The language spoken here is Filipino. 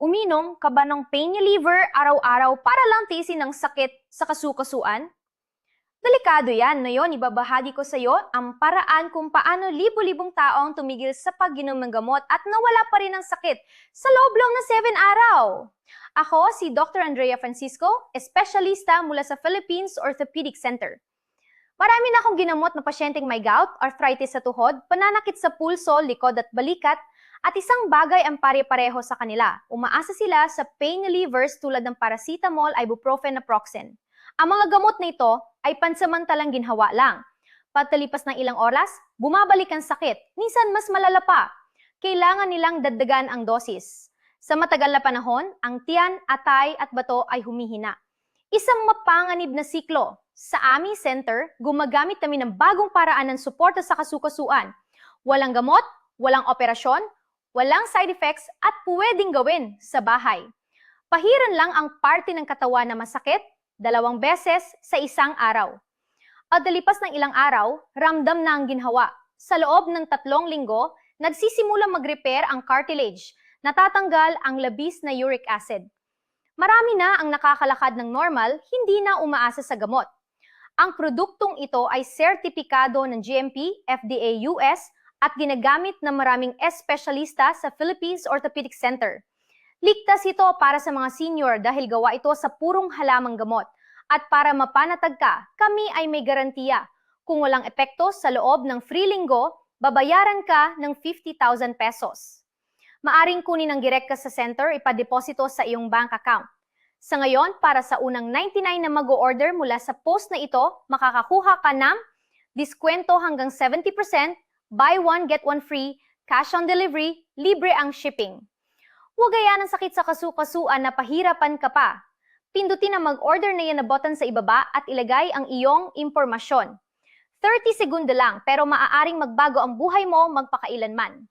Uminom ka ba ng pain reliever araw-araw para lang tiisin ang sakit sa kasukasuan? Delikado yan. Ngayon, ibabahagi ko sa iyo ang paraan kung paano libo-libong taong tumigil sa pag-inom ng gamot at nawala pa rin ang sakit sa loob lang na 7 araw. Ako si Dr. Andrea Francisco, espesyalista mula sa Philippines Orthopedic Center. Marami na akong ginamot na pasyenteng may gout, arthritis sa tuhod, pananakit sa pulso, likod at balikat, at isang bagay ang pare-pareho sa kanila. Umaasa sila sa pain relievers tulad ng paracetamol, ibuprofen, naproxen. Ang mga gamot na ito ay pansamantalang ginhawa lang. Patalipas ng ilang oras, bumabalik ang sakit. Minsan mas malala pa. Kailangan nilang dagdagan ang dosis. Sa matagal na panahon, ang tiyan, atay at bato ay humihina. Isang mapanganib na siklo. Sa aming center, gumagamit kami ng bagong paraan ng suporta sa kasukasuan. Walang gamot, walang operasyon, walang side effects at pwedeng gawin sa bahay. Pahiran lang ang parte ng katawan na masakit dalawang beses sa isang araw. At dalipas ng ilang araw, ramdam na ang ginhawa. Sa loob ng tatlong linggo, nagsisimula mag-repair ang cartilage, natatanggal ang labis na uric acid. Marami na ang nakakalakad ng normal, hindi na umaasa sa gamot. Ang produktong ito ay sertipikado ng GMP, FDA US at ginagamit ng maraming espesyalista sa Philippines Orthopedic Center. Ligtas ito para sa mga senior dahil gawa ito sa purong halamang gamot. At para mapanatag ka, kami ay may garantiya. Kung walang epekto sa loob ng free linggo, babayaran ka ng 50,000 pesos. Maaring kunin ng direkta sa center ipadeposito sa iyong bank account. Sa ngayon, para sa unang 99 na mag-order mula sa post na ito, makakakuha ka ng diskwento hanggang 70%, buy one get one free, cash on delivery, libre ang shipping. Huwag gaya ng sakit sa kasukasuan na pahirapan ka pa. Pindutin ang mag-order na yan na button sa ibaba at ilagay ang iyong impormasyon. 30 segundo lang pero maaaring magbago ang buhay mo magpakailanman.